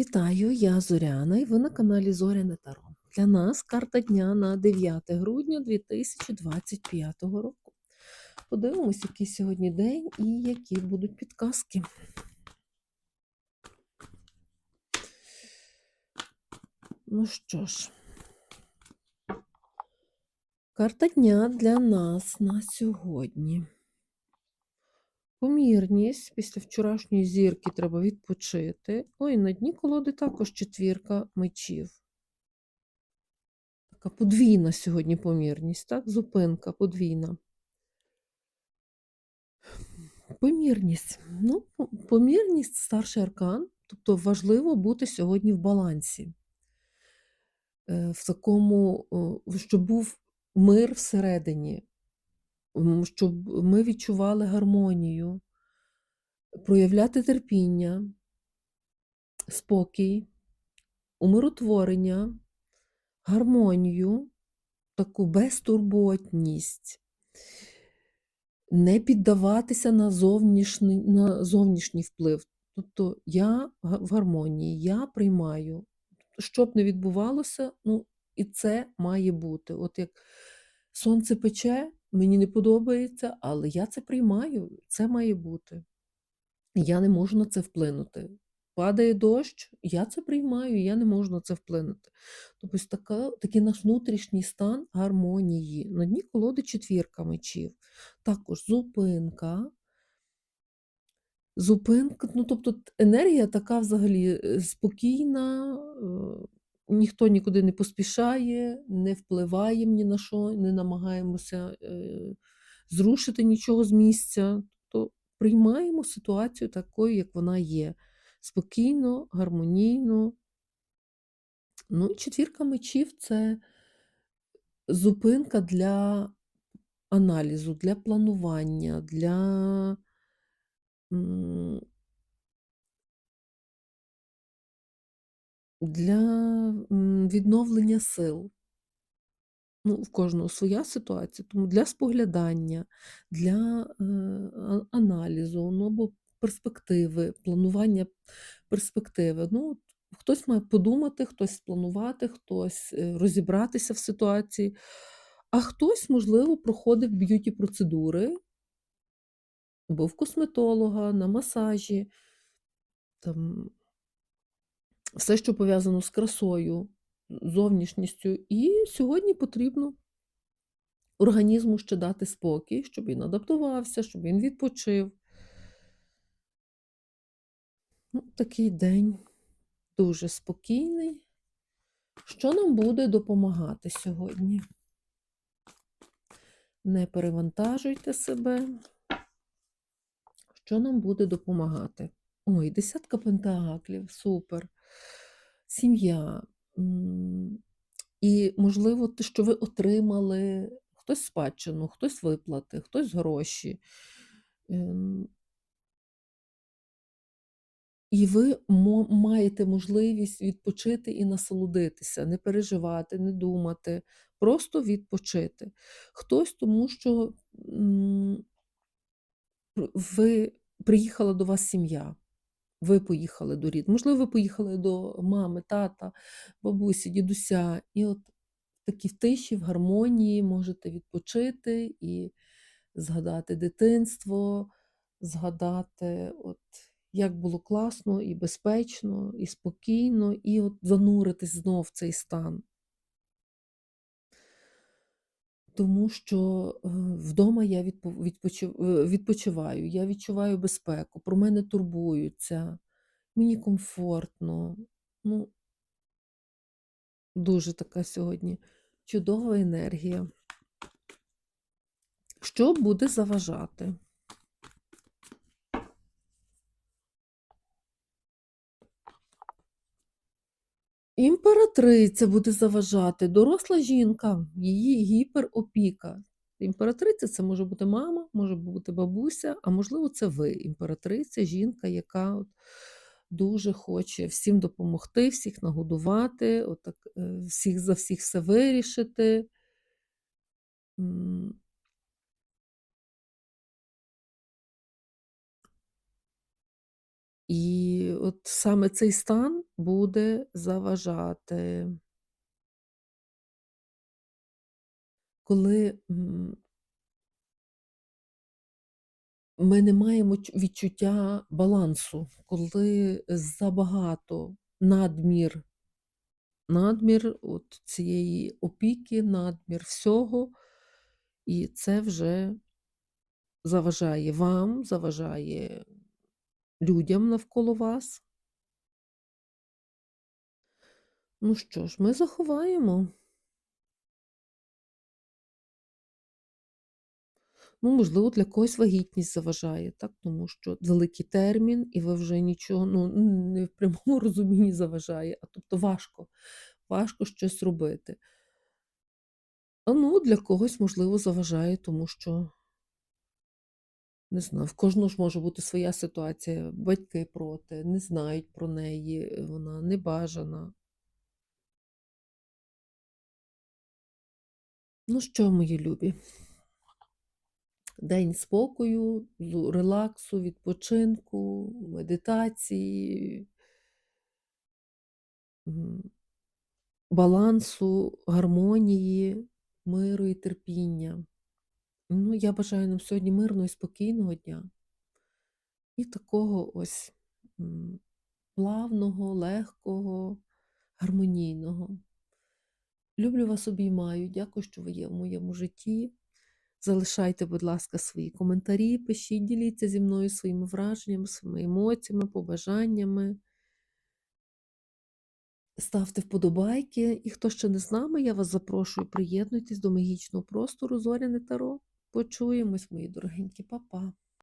Вітаю, я Зоряна і ви на каналі Зоряне Таро. Для нас карта дня на 9 грудня 2025 року. Подивимось, який сьогодні день і які будуть підказки. Ну що ж, карта дня для нас на сьогодні. Помірність після вчорашньої зірки треба відпочити. Ой, на дні колоди також четвірка мечів. Така подвійна сьогодні помірність, так? Зупинка подвійна. Помірність. Ну, помірність старший аркан, тобто важливо бути сьогодні в балансі. Е, В такому, щоб був мир всередині, щоб ми відчували гармонію, проявляти терпіння, спокій, умиротворення, гармонію, таку безтурботність, не піддаватися на зовнішній, на зовнішній вплив. Тобто я в гармонії, я приймаю. Що б не відбувалося, ну і це має бути. От як сонце пече, мені не подобається, але я це приймаю, це має бути. Я не можу на це вплинути. Падає дощ, я це приймаю, я не можу на це вплинути. Тобто така, такий наш внутрішній стан гармонії. На дні колоди четвірка мечів. Також зупинка. Зупинка, ну тобто енергія така взагалі е, спокійна, е, ніхто нікуди не поспішає, не впливаємо ні на що, не намагаємося е, зрушити нічого з місця. Тобто приймаємо ситуацію такою, як вона є. Спокійно, гармонійно. Ну і четвірка мечів це зупинка для аналізу, для планування, для. Для відновлення сил. Ну, в кожного своя ситуація, тому для споглядання, для е, аналізу, ну або перспективи, планування перспективи. Ну, хтось має подумати, хтось спланувати, хтось е, розібратися в ситуації, а хтось, можливо, проходив б'юті процедури, був в косметолога, на масажі, там все, що пов'язано з красою, зовнішністю. І сьогодні потрібно організму ще дати спокій, щоб він адаптувався, щоб він відпочив. Ну, такий день дуже спокійний. Що нам буде допомагати сьогодні? Не перевантажуйте себе. Що нам буде допомагати? Ой, десятка пентаклів, супер. Сім'я. І, можливо, те, що ви отримали, хтось спадщину, хтось виплати, хтось гроші. Ем, І ви маєте можливість відпочити і насолодитися, не переживати, не думати, просто відпочити. Хтось тому, що ви приїхала до вас сім'я, ви поїхали до рід. Можливо, ви поїхали до мами, тата, бабусі, дідуся, і от такі в тиші, в гармонії можете відпочити і згадати дитинство, згадати, от, як було класно і безпечно, і спокійно, і от зануритись знов в цей стан. Тому що е, вдома я е, відпочиваю, я відчуваю безпеку, про мене турбуються, мені комфортно. Ну, дуже така сьогодні чудова енергія. Що буде заважати? Імператриця буде заважати, доросла жінка, її гіперопіка. Імператриця це може бути мама, може бути бабуся, а можливо, це ви, імператриця, жінка, яка от дуже хоче всім допомогти, всіх нагодувати, отак, е, всіх за всіх все вирішити. І от саме цей стан буде заважати. Коли, ми не маємо відчуття балансу, коли забагато, надмір надмір от цієї опіки, надмір всього, і це вже заважає вам, заважає людям навколо вас. Ну що ж, ми заховаємо. Ну, можливо, для когось вагітність заважає, так, тому що великий термін, і ви вже нічого, ну, не в прямому розумінні заважає, а тобто важко, важко щось робити. А, ну, для когось, можливо, заважає, тому що не знаю, в кожного ж може бути своя ситуація. Батьки проти, не знають про неї, вона небажана. Ну що, мої любі? День спокою, релаксу, відпочинку, медитації. Балансу, гармонії, миру і терпіння. Ну, я бажаю нам сьогодні мирного і спокійного дня. І такого ось, плавного, легкого, гармонійного. Люблю вас, обіймаю. Дякую, що ви є в моєму житті. Залишайте, будь ласка, свої коментарі, пишіть, діліться зі мною своїми враженнями, своїми емоціями, побажаннями. Ставте вподобайки. І хто ще не з нами, я вас запрошую, приєднуйтесь до магічного простору Зоряне Таро. Почуємось, мої дорогенькі. Па-па.